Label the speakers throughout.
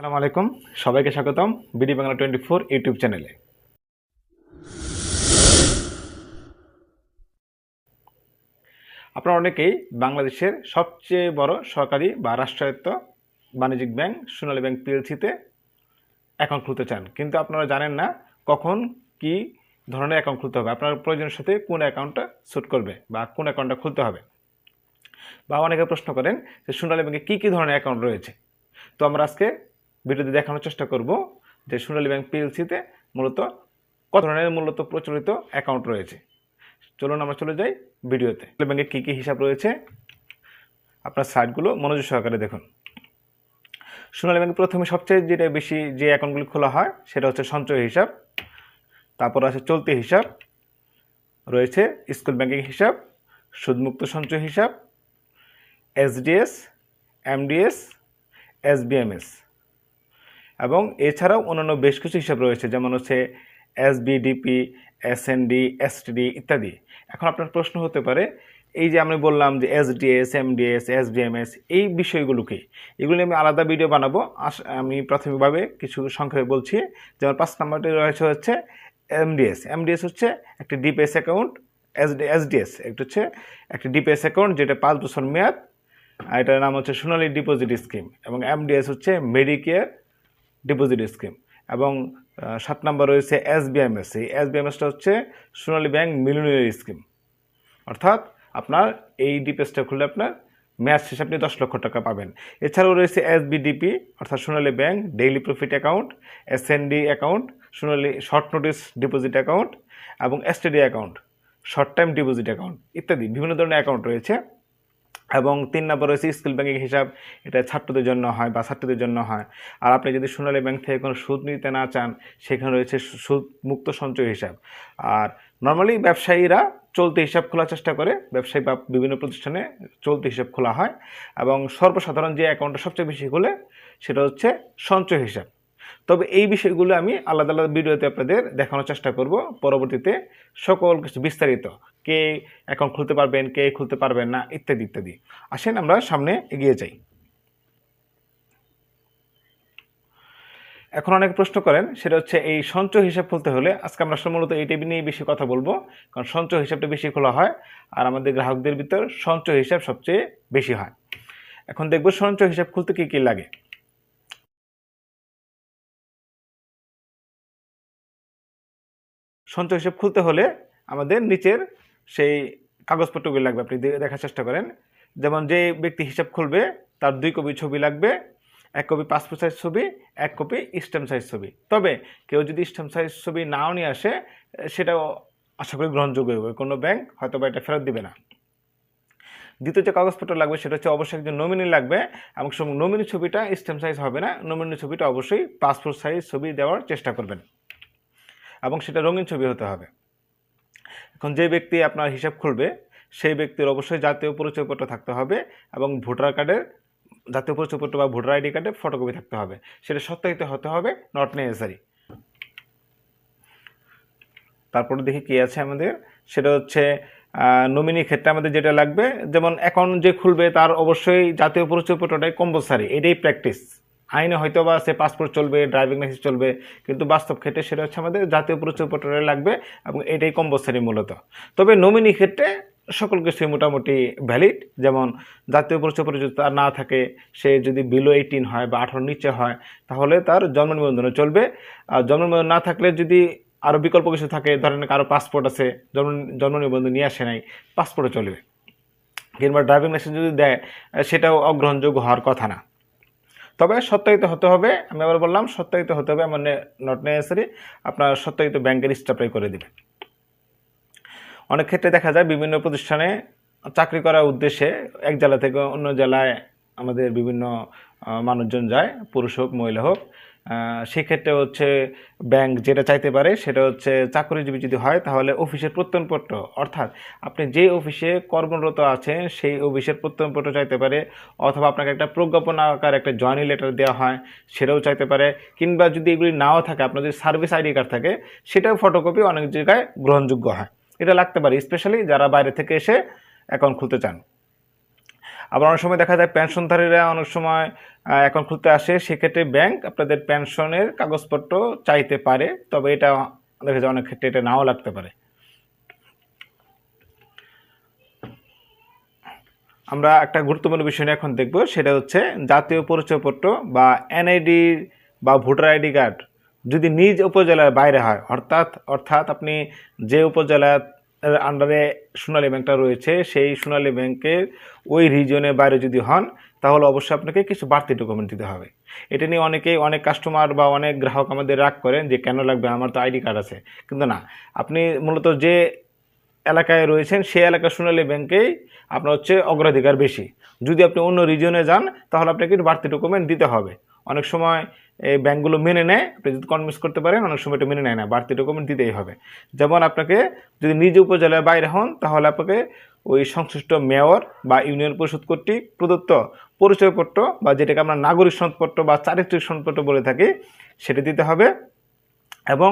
Speaker 1: আসসালামু আলাইকুম সবাইকে স্বাগতম BD Bangla twenty four YouTube চ্যানেলে আপনারা অনেকেই বাংলাদেশের সবচেয়ে বড় সরকারি বা রাষ্ট্রায়ত্ত বাণিজ্যিক ব্যাংক সোনালী ব্যাংক পিএলসিতে অ্যাকাউন্ট খুলতে চান কিন্তু আপনারা জানেন না কখন কি ধরনের অ্যাকাউন্ট খুলতে হবে আপনার প্রয়োজনের সাথে কোন অ্যাকাউন্টটা শ্যুট করবে বা কোন অ্যাকাউন্টটা খুলতে হবে বা অনেকে প্রশ্ন করেন যে সোনালী ব্যাংকে কী কী ধরনের অ্যাকাউন্ট রয়েছে তো আমরা আজকে ভিডিওতে দেখানোর চেষ্টা করব যে সোনালী ব্যাংক পিএলসিতে মূলত কত ধরনের মূলত প্রচলিত অ্যাকাউন্ট রয়েছে চলুন আমরা চলে যাই ভিডিওতে সোনালী ব্যাংকে কী কী হিসাব রয়েছে আপনার সাইটগুলো মনোযোগ সহকারে দেখুন সোনালী ব্যাংকে প্রথমে সবচেয়ে যেটা বেশি যে অ্যাকাউন্টগুলি খোলা হয় সেটা হচ্ছে সঞ্চয় হিসাব তারপর আছে চলতি হিসাব রয়েছে স্কুল ব্যাংকিং হিসাব সুদমুক্ত সঞ্চয় হিসাব এসডিএস এমডিএস এসবিএমএস এবং এছাড়াও অন্যান্য বেশ কিছু হিসাব রয়েছে যেমন হচ্ছে S S SBDP S STD ইত্যাদি এখন আপনার প্রশ্ন হতে পারে এই যে আমি বললাম যে S M SDS M S এই বিষয়গুলোকে এগুলো আমি আলাদা ভিডিও বানাবো আমি প্রাথমিকভাবে কিছু সংক্ষেপে বলছি যেমন পাঁচ নাম্বারটি রয়েছে হচ্ছে এমডিএস এমডিএস হচ্ছে একটি DPS account S D D S একটা হচ্ছে একটি ডিপিএস অ্যাকাউন্ট যেটা পাঁচ বছর মেয়াদ আর এটার নাম হচ্ছে সোনালী ডিপোজিট স্কিম এবং এমডিএস হচ্ছে মেডিকেয়ার ডিপোজিট স্কিম এবং সাত নম্বর রয়েছে এস বিএমএস এই এস বিএমএসটা হচ্ছে সোনালী ব্যাংক মিলনীয় স্কিম অর্থাৎ আপনার এই ডিপিএসটা খুললে আপনার ম্যাচ শেষে আপনি দশ লক্ষ টাকা পাবেন এছাড়াও রয়েছে এস বিডিপি অর্থাৎ Sonali bank daily profit account S D account Sonali short notice deposit account এবং STD account short time deposit account ইত্যাদি বিভিন্ন ধরনের অ্যাকাউন্ট রয়েছে এবং তিন নম্বর রয়েছে স্কিল ব্যাংকিং হিসাব এটা ছাত্রদের জন্য হয় বা ছাত্রদের জন্য হয় আর আপনি যদি সোনালী ব্যাংক থেকে কোনো সুদ নিতে না চান সেখানে রয়েছে সুদ মুক্ত সঞ্চয় হিসাব আর নর্মালি ব্যবসায়ীরা চলতি হিসাব খোলার চেষ্টা করে ব্যবসায়ী বা বিভিন্ন প্রতিষ্ঠানে চলতি হিসাব খোলা হয় এবং সর্বসাধারণ যে অ্যাকাউন্টটা সবচেয়ে বেশি খুলে সেটা হচ্ছে সঞ্চয় হিসাব তবে এই বিষয়গুলো আমি আলাদা আলাদা ভিডিওতে আপনাদের দেখানোর চেষ্টা করব পরবর্তীতে সকল কিছু বিস্তারিত কে অ্যাকাউন্ট খুলতে পারবেন কে খুলতে পারবেন না ইত্যাদি ইত্যাদি আসেন আমরা সামনে এগিয়ে যাই এখন অনেক প্রশ্ন করেন সেটা হচ্ছে এই সঞ্চয় হিসাব খুলতে হলে আজকে আমরা সম্ভবত এই টেবিল নিয়েই বেশি কথা বলবো কারণ সঞ্চয় হিসাবটা বেশি খোলা হয় আর আমাদের গ্রাহকদের ভিতর সঞ্চয় হিসাব সবচেয়ে বেশি হয় এখন দেখব সঞ্চয় হিসাব খুলতে কী কী লাগে সঞ্চয় হিসাব খুলতে হলে আমাদের নিচের সেই কাগজপত্রগুলি লাগবে আপনি দেখার চেষ্টা করেন যেমন যে ব্যক্তি হিসাব খুলবে তার দুই কপি ছবি লাগবে এক কপি পাসপোর্ট সাইজ ছবি এক কপি স্ট্যাম্প সাইজ ছবি তবে কেউ যদি স্ট্যাম্প সাইজ ছবি নাও নিয়ে আসে সেটাও আশা করি গ্রহণযোগ্য হবে কোনো ব্যাংক হয়তো বা এটা ফেরত দিবে না দ্বিতীয় যে কাগজপত্র লাগবে সেটা হচ্ছে অবশ্যই একজন নমিনি লাগবে এবং নমিনি ছবিটা স্ট্যাম্প সাইজ হবে না নমিনি ছবিটা অবশ্যই পাসপোর্ট সাইজ ছবি দেওয়ার চেষ্টা করবেন এবং সেটা রঙিন ছবি হতে হবে এখন যে ব্যক্তি আপনার হিসাব খুলবে সেই ব্যক্তির অবশ্যই জাতীয় পরিচয়পত্র থাকতে হবে এবং ভোটার কার্ডের জাতীয় পরিচয়পত্র বা ভোটার আইডি কার্ডের ফটোকপি থাকতে হবে সেটা সত্যায়িত হতে হবে নট নেসারি তারপরে দেখি কী আছে আমাদের সেটা হচ্ছে নমিনি ক্ষেত্রে আমাদের যেটা লাগবে যেমন অ্যাকাউন্ট যে খুলবে তার অবশ্যই জাতীয় পরিচয়পত্রটাই কম্পালসারি এটাই প্র্যাকটিস আইনে হয়তো বা সে পাসপোর্ট চলবে ড্রাইভিং লাইসেন্স চলবে কিন্তু বাস্তব ক্ষেত্রে সেটা হচ্ছে আমাদের জাতীয় পরিচয়পত্র লাগবে এবং এটাই কম্পালসারি মূলত তবে নমিনি ক্ষেত্রে সকল কিছুই মোটামুটি ভ্যালিড যেমন জাতীয় পরিচয়পত্র যদি তার না থাকে সে যদি বিলো এইটিন হয় বা আঠারোর নিচে হয় তাহলে তার জন্ম নিবন্ধনও চলবে আর জন্ম নিবন্ধন না থাকলে যদি আরও বিকল্প কিছু থাকে ধরেন কারো পাসপোর্ট আছে জন্ম জন্ম নিবন্ধন নিয়ে আসে নাই পাসপোর্টও চলবে কিংবা ড্রাইভিং লাইসেন্স যদি দেয় সেটাও অগ্রহণযোগ্য হওয়ার কথা না তবে সত্যায়িত হতে হবে আমি আবার বললাম সত্যায়িত হতে হবে মানে নট নেসারি আপনার সত্যায়িত ব্যাংকের স্টাফাই করে দেবে অনেক ক্ষেত্রে দেখা যায় বিভিন্ন প্রতিষ্ঠানে চাকরি করার উদ্দেশ্যে এক জেলা থেকে অন্য জেলায় আমাদের বিভিন্ন মানুষজন যায় পুরুষ হোক মহিলা হোক সেক্ষেত্রে হচ্ছে ব্যাংক যেটা চাইতে পারে সেটা হচ্ছে চাকরিজীবী যদি হয় তাহলে অফিসের প্রত্যয়নপত্র অর্থাৎ আপনি যে অফিসে কর্মরত আছেন সেই অফিসের প্রত্যয়নপত্র চাইতে পারে অথবা আপনাকে একটা প্রজ্ঞাপন আকার একটা জয়েন্ট লেটার দেওয়া হয় সেটাও চাইতে পারে কিংবা যদি এগুলি নাও থাকে আপনার যদি সার্ভিস আইডি কার্ড থাকে সেটাও ফটোকপি অনেক জায়গায় গ্রহণযোগ্য হয় এটা লাগতে পারে স্পেশালি যারা বাইরে থেকে এসে অ্যাকাউন্ট খুলতে চান আবার অনেক সময় দেখা যায় পেনশনধারীরা অনেক সময় অ্যাকাউন্ট খুলতে আসে সেক্ষেত্রে ব্যাংক আপনাদের পেনশনের কাগজপত্র চাইতে পারে তবে এটা দেখা যায় অনেক ক্ষেত্রে এটা নাও লাগতে পারে আমরা একটা গুরুত্বপূর্ণ বিষয় নিয়ে এখন দেখব সেটা হচ্ছে জাতীয় পরিচয়পত্র বা এনআইডি বা ভোটার আইডি কার্ড যদি নিজ উপজেলার বাইরে হয় অর্থাৎ অর্থাৎ আপনি যে উপজেলায় আন্ডারে সোনালী ব্যাংকটা রয়েছে সেই সোনালী ব্যাংকের ওই রিজনে বাইরে যদি হন তাহলে অবশ্যই আপনাকে কিছু বাড়তি ডকুমেন্ট দিতে হবে এটা নিয়ে অনেকেই অনেক কাস্টমার বা অনেক গ্রাহক আমাদের রাগ করেন যে কেন লাগবে আমার তো আইডি কার্ড আছে কিন্তু না আপনি মূলত যে এলাকায় রয়েছেন সেই এলাকার সোনালী ব্যাংকেই আপনার হচ্ছে অগ্রাধিকার বেশি যদি আপনি অন্য রিজনে যান তাহলে আপনাকে একটু বাড়তি ডকুমেন্ট দিতে হবে অনেক সময় এই ব্যাঙ্কগুলো মেনে নেয় আপনি যদি কনভিন্স করতে পারেন অনেক সময় এটা মেনে নেয় না বাড়তি ডকুমেন্ট দিতেই হবে যেমন আপনাকে যদি নিজ উপজেলার বাইরে হন তাহলে আপনাকে ওই সংশ্লিষ্ট মেয়র বা ইউনিয়ন পরিষদ কর্তৃক প্রদত্ত পরিচয়পত্র বা যেটাকে আমরা নাগরিক সনদপত্র বা চারিত্রিক সনদপত্র বলে থাকি সেটা দিতে হবে এবং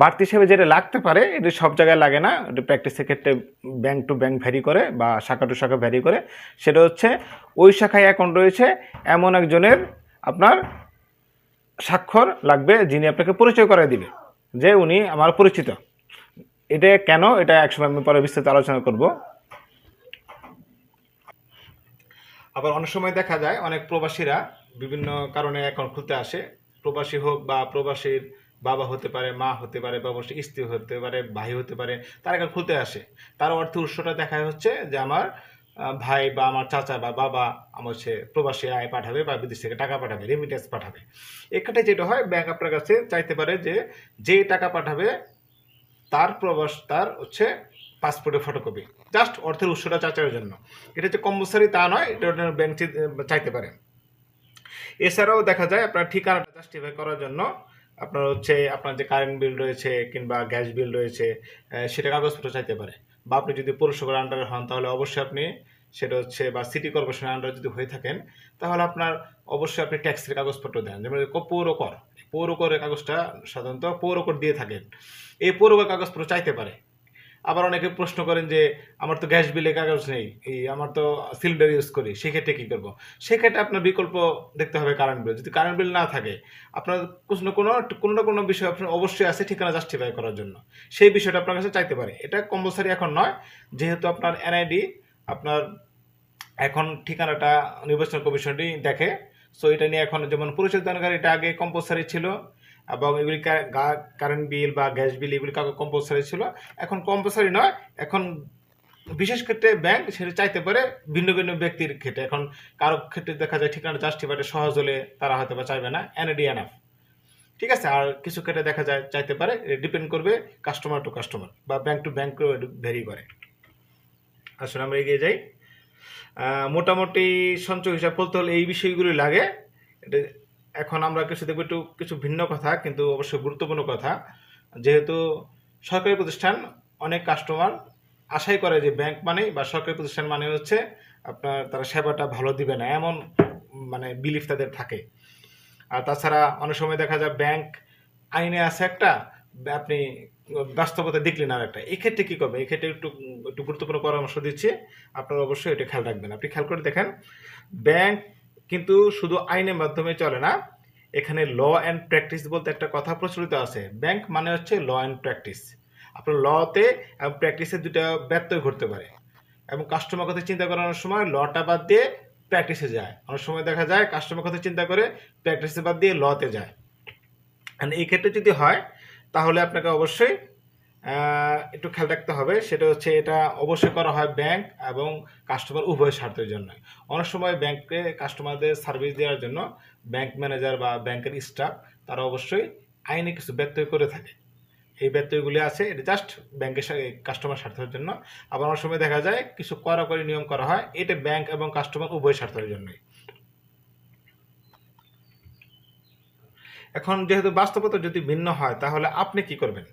Speaker 1: বাড়তি হিসেবে যেটা লাগতে পারে এটা সব জায়গায় লাগে না এটা প্র্যাকটিসের ক্ষেত্রে ব্যাংক টু ব্যাংক ভ্যারি করে বা শাখা টু শাখা ভ্যারি করে সেটা হচ্ছে ওই শাখায় অ্যাকাউন্ট রয়েছে এমন একজনের আপনার স্বাক্ষর লাগবে যিনি আপনাকে পরিচয় করে দিবে যে উনি আমার পরিচিত এটা কেন এটা একসময় আমি পরে বিস্তারিত আলোচনা করব আবার অনেক সময় দেখা যায় অনেক প্রবাসীরা বিভিন্ন কারণে অ্যাকাউন্ট খুলতে আসে প্রবাসী হোক বা প্রবাসীর বাবা হতে পারে মা হতে পারে বা অবশ্যই স্ত্রী হতে পারে ভাই হতে পারে তারা অ্যাকাউন্ট খুলতে আসে তার অর্থ উৎসটা দেখা হচ্ছে যে আমার ভাই বা আমার চাচা বা বাবা আমার সে প্রবাসী আয় পাঠাবে বা বিদেশ থেকে টাকা পাঠাবে রেমিটেন্স পাঠাবে এখানে যেটা হয় ব্যাংক আপনার কাছে চাইতে পারে যে যে টাকা পাঠাবে তার প্রবাস তার হচ্ছে পাসপোর্টের ফটোকপি জাস্ট অর্থের উৎসটা চাচার জন্য এটা যে কম্পালসারি তা নয় এটা ব্যাংক চাইতে পারে এছাড়াও দেখা যায় আপনার ঠিকানাটা জাস্টিফাই করার জন্য আপনার হচ্ছে আপনার যে কারেন্ট বিল রয়েছে কিংবা গ্যাস বিল রয়েছে সেটা কাগজপত্র চাইতে পারে বা আপনি যদি পৌরসভার আন্ডারে হন তাহলে অবশ্যই আপনি সেটা হচ্ছে বা সিটি কর্পোরেশনের আন্ডারে যদি হয়ে থাকেন তাহলে আপনার অবশ্যই আপনি ট্যাক্সের কাগজপত্র দেন যেমন পৌর কর পৌর করের কাগজটা সাধারণত পৌর কর দিয়ে থাকেন এই পৌর কাগজপত্র চাইতে পারে আবার অনেকে প্রশ্ন করেন যে আমার তো গ্যাস বিলে কাগজ নেই এই আমার তো সিলিন্ডার ইউজ করি সেক্ষেত্রে কী করবো সেক্ষেত্রে আপনার বিকল্প দেখতে হবে কারেন্ট বিল যদি কারেন্ট বিল না থাকে আপনার কোনো কোনো কোনো না কোনো বিষয় আপনার অবশ্যই আছে ঠিকানা জাস্টিফাই করার জন্য সেই বিষয়টা আপনার কাছে চাইতে পারে এটা কম্পালসারি এখন নয় যেহেতু আপনার এনআইডি আপনার এখন ঠিকানাটা নির্বাচন কমিশনটি দেখে সো এটা নিয়ে এখন যেমন পরিচয় দানকারী এটা আগে কম্পালসারি ছিল এবং এগুলি কারেন্ট বিল বা গ্যাস বিল এগুলি কাউকে কম্পালসারি ছিল এখন কম্পালসারি নয় এখন বিশেষ ক্ষেত্রে ব্যাংক সেটা চাইতে পারে ভিন্ন ভিন্ন ব্যক্তির ক্ষেত্রে এখন কারো ক্ষেত্রে দেখা যায় ঠিকানা জাস্টিফাইডে সহজ হলে তারা হয়তো বা চাইবে না এনএডি এনএফ ঠিক আছে আর কিছু ক্ষেত্রে দেখা যায় চাইতে পারে ডিপেন্ড করবে কাস্টমার টু কাস্টমার বা ব্যাংক টু ব্যাংক ভেরি করে আসলে আমরা এগিয়ে যাই মোটামুটি সঞ্চয় হিসাব বলতে হলে এই বিষয়গুলি লাগে এখন আমরা কিছু দেখব একটু কিছু ভিন্ন কথা কিন্তু অবশ্যই গুরুত্বপূর্ণ কথা যেহেতু সরকারি প্রতিষ্ঠান অনেক কাস্টমার আশাই করে যে ব্যাংক মানে বা সরকারি প্রতিষ্ঠান মানে হচ্ছে আপনার তারা সেবাটা ভালো দিবে না এমন মানে বিলিফ তাদের থাকে আর তাছাড়া অনেক সময় দেখা যায় ব্যাংক আইনে আছে একটা আপনি বাস্তবতা দেখলেন আর একটা এক্ষেত্রে কী করবে এক্ষেত্রে একটু একটু গুরুত্বপূর্ণ পরামর্শ দিচ্ছি আপনারা অবশ্যই এটা খেয়াল রাখবেন আপনি খেয়াল করে দেখেন ব্যাংক কিন্তু শুধু আইনের মাধ্যমে চলে না এখানে ল অ্যান্ড প্র্যাকটিস বলতে একটা কথা প্রচলিত আছে ব্যাংক মানে হচ্ছে ল অ্যান্ড প্র্যাকটিস আপনার লতে এবং প্র্যাকটিসে দুটা ব্যর্থ ঘটতে পারে এবং কাস্টমার কথা চিন্তা করানোর সময় লটা বাদ দিয়ে প্র্যাকটিসে যায় অনেক সময় দেখা যায় কাস্টমার কথা চিন্তা করে প্র্যাকটিসে বাদ দিয়ে লতে যায় এই ক্ষেত্রে যদি হয় তাহলে আপনাকে অবশ্যই একটু খেয়াল রাখতে হবে সেটা হচ্ছে এটা অবশ্যই করা হয় ব্যাংক এবং কাস্টমার উভয় স্বার্থের জন্য অনেক সময় ব্যাংকে কাস্টমারদের সার্ভিস দেওয়ার জন্য ব্যাংক ম্যানেজার বা ব্যাংকের স্টাফ তারা অবশ্যই আইনে কিছু ব্যত্যয় করে থাকে এই ব্যত্যয়গুলি আছে এটা জাস্ট ব্যাংকের কাস্টমার স্বার্থের জন্য আবার অনেক সময় দেখা যায় কিছু কড়াকড়ি নিয়ম করা হয় এটা ব্যাংক এবং কাস্টমার উভয় স্বার্থের জন্যই এখন যেহেতু বাস্তবতা যদি ভিন্ন হয় তাহলে আপনি কি করবেন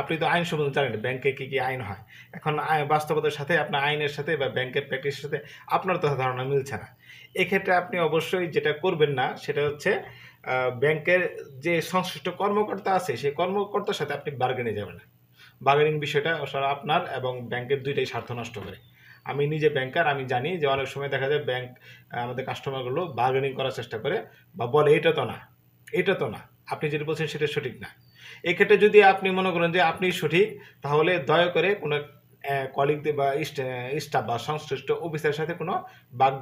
Speaker 1: আপনি তো আইন সম্বন্ধে জানেন ব্যাংকে কী কী আইন হয় এখন বাস্তবতার সাথে আপনার আইনের সাথে বা ব্যাংকের প্র্যাকটিসের সাথে আপনার তো ধারণা মিলছে না এক্ষেত্রে আপনি অবশ্যই যেটা করবেন না সেটা হচ্ছে ব্যাংকের যে সংশ্লিষ্ট কর্মকর্তা আছে সেই কর্মকর্তার সাথে আপনি বার্গেনে যাবেন না বার্গেনিং বিষয়টা আপনার এবং ব্যাংকের দুইটাই স্বার্থ নষ্ট করে আমি নিজে ব্যাংকার আমি জানি যে অনেক সময় দেখা যায় ব্যাংক আমাদের কাস্টমারগুলো বার্গেনিং করার চেষ্টা করে বা বলে এটা তো না এটা তো না আপনি যেটা বলছেন সেটা সঠিক না এক্ষেত্রে যদি আপনি মনে করেন যে আপনি সঠিক তাহলে দয়া করে কোনো কলিগদের বা স্টাফ বা সংশ্লিষ্ট অফিসের সাথে কোনো বাক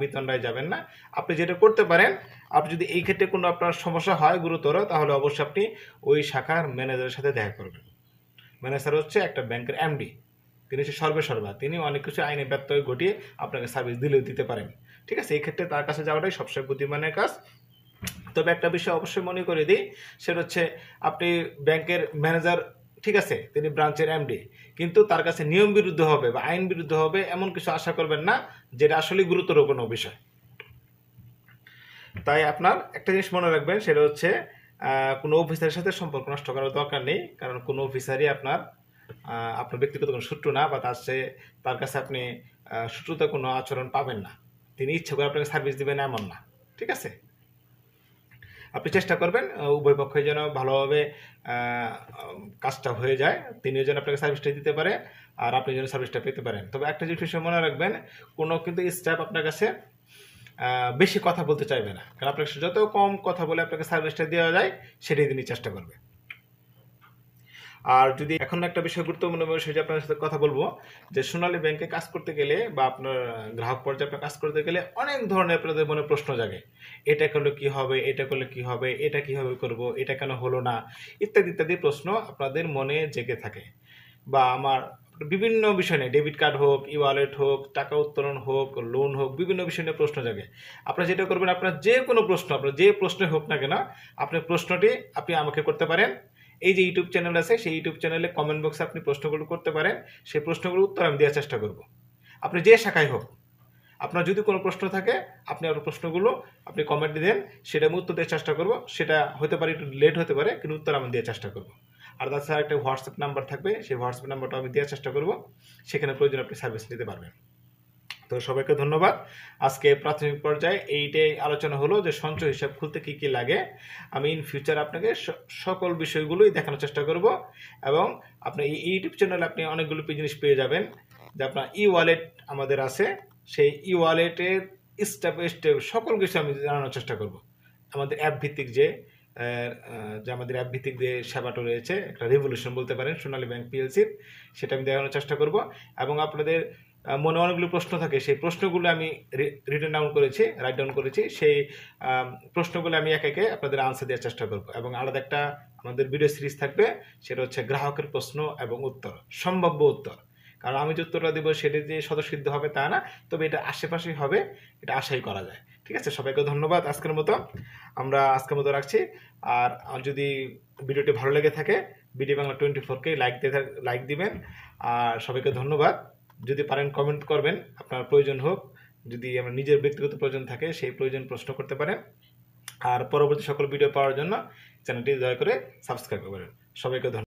Speaker 1: যাবেন না আপনি যেটা করতে পারেন আপনি যদি এই ক্ষেত্রে কোনো আপনার সমস্যা হয় গুরুতর তাহলে অবশ্যই আপনি ওই শাখার ম্যানেজারের সাথে দেখা করবেন ম্যানেজার হচ্ছে একটা ব্যাংকের এমডি তিনি হচ্ছে সর্বেসর্বা তিনি অনেক কিছু আইনে ব্যত্যয় ঘটিয়ে আপনাকে সার্ভিস দিলেও দিতে পারেন ঠিক আছে এই ক্ষেত্রে তার কাছে যাওয়াটাই সবচেয়ে বুদ্ধিমানের কাজ তবে একটা বিষয় অবশ্যই মনে করে দিই সেটা হচ্ছে আপনি ব্যাংকের ম্যানেজার ঠিক আছে তিনি ব্রাঞ্চের এমডি কিন্তু তার কাছে নিয়ম বিরুদ্ধ হবে বা আইন বিরুদ্ধ হবে এমন কিছু আশা করবেন না যেটা আসলে গুরুতর কোনো বিষয় তাই আপনার একটা জিনিস মনে রাখবেন সেটা হচ্ছে কোনো অফিসারের সাথে সম্পর্ক নষ্ট করার দরকার নেই কারণ কোনো অফিসারই আপনার আপনার ব্যক্তিগত কোনো শত্রু না বা তার সে তার কাছে আপনি শত্রুতা কোনো আচরণ পাবেন না তিনি ইচ্ছা করে আপনাকে সার্ভিস দিবেন এমন না ঠিক আছে আপনি চেষ্টা করবেন উভয় পক্ষে যেন ভালোভাবে কাজটা হয়ে যায় তিনিও যেন আপনাকে সার্ভিসটা দিতে পারে আর আপনি যেন সার্ভিসটা পেতে পারেন তবে একটা জিনিস মনে রাখবেন কোনো কিন্তু স্টাফ আপনার কাছে বেশি কথা বলতে চাইবে না কারণ আপনার যত কম কথা বলে আপনাকে সার্ভিসটা দেওয়া যায় সেটাই তিনি চেষ্টা করবে আর যদি এখন একটা বিষয় গুরুত্বপূর্ণ সেটা আপনার সাথে কথা বলবো যে সোনালী ব্যাংকে কাজ করতে গেলে বা আপনার গ্রাহক পর্যায়ে কাজ করতে গেলে অনেক ধরনের আপনাদের মনে প্রশ্ন জাগে এটা করলে কি হবে এটা করলে কি হবে এটা কিভাবে করব এটা কেন হলো না ইত্যাদি ইত্যাদি প্রশ্ন আপনাদের মনে জেগে থাকে বা আমার বিভিন্ন বিষয় নিয়ে ডেবিট কার্ড হোক ই ওয়ালেট হোক টাকা উত্তোলন হোক লোন হোক বিভিন্ন বিষয় নিয়ে প্রশ্ন জাগে আপনারা যেটা করবেন আপনার যে কোনো প্রশ্ন আপনার যে প্রশ্নে হোক না কেন আপনার প্রশ্নটি আপনি আমাকে করতে পারেন এই যে ইউটিউব চ্যানেল আছে সেই ইউটিউব চ্যানেলে কমেন্ট বক্সে আপনি প্রশ্নগুলো করতে পারেন সেই প্রশ্নগুলো উত্তর আমি দেওয়ার চেষ্টা করব আপনি যে শাখায় হোক আপনার যদি কোনো প্রশ্ন থাকে আপনি আপনার প্রশ্নগুলো আপনি কমেন্টে দেন সেটা আমি উত্তর দেওয়ার চেষ্টা করব সেটা হতে পারে একটু লেট হতে পারে কিন্তু উত্তর আমি দেওয়ার চেষ্টা করব আর তাছাড়া একটা হোয়াটসঅ্যাপ নাম্বার থাকবে সেই হোয়াটসঅ্যাপ নাম্বারটা আমি দেওয়ার চেষ্টা করব সেখানে প্রয়োজন আপনি সার্ভিস নিতে পারবেন তো সবাইকে ধন্যবাদ আজকে প্রাথমিক পর্যায়ে এইটাই আলোচনা হলো যে সঞ্চয় হিসাব খুলতে কি কি লাগে আমি ইন ফিউচার আপনাকে সকল বিষয়গুলোই দেখানোর চেষ্টা করব এবং আপনি এই ইউটিউব চ্যানেলে আপনি অনেকগুলো জিনিস পেয়ে যাবেন যে আপনার ই ওয়ালেট আমাদের আছে সেই ই ওয়ালেটের স্টেপ স্টেপ সকল কিছু আমি জানানোর চেষ্টা করব আমাদের অ্যাপ ভিত্তিক যে যে আমাদের অ্যাপ ভিত্তিক যে সেবাটা রয়েছে একটা রেভলিউশন বলতে পারেন সোনালী ব্যাংক পিএলসির সেটা আমি দেখানোর চেষ্টা করব এবং আপনাদের মনে অনেকগুলো প্রশ্ন থাকে সেই প্রশ্নগুলো আমি রিটার্ন ডাউন করেছি রাইট ডাউন করেছি সেই প্রশ্নগুলো আমি এক একে আপনাদের আনসার দেওয়ার চেষ্টা করব এবং আলাদা একটা আমাদের ভিডিও সিরিজ থাকবে সেটা হচ্ছে গ্রাহকের প্রশ্ন এবং উত্তর সম্ভাব্য উত্তর কারণ আমি যে উত্তরটা দেবো সেটা যে স্বতঃসিদ্ধ হবে তা না তবে এটা আশেপাশেই হবে এটা আশাই করা যায় ঠিক আছে সবাইকে ধন্যবাদ আজকের মতো আমরা আজকের মতো রাখছি আর যদি ভিডিওটি ভালো লেগে থাকে বিডি বাংলা টোয়েন্টি ফোরকে লাইক দিয়ে লাইক দিবেন আর সবাইকে ধন্যবাদ যদি পারেন কমেন্ট করবেন আপনার প্রয়োজন হোক যদি আমার নিজের ব্যক্তিগত প্রয়োজন থাকে সেই প্রয়োজন প্রশ্ন করতে পারেন আর পরবর্তী সকল ভিডিও পাওয়ার জন্য চ্যানেলটি দয়া করে সাবস্ক্রাইব করবেন সবাইকে ধন্যবাদ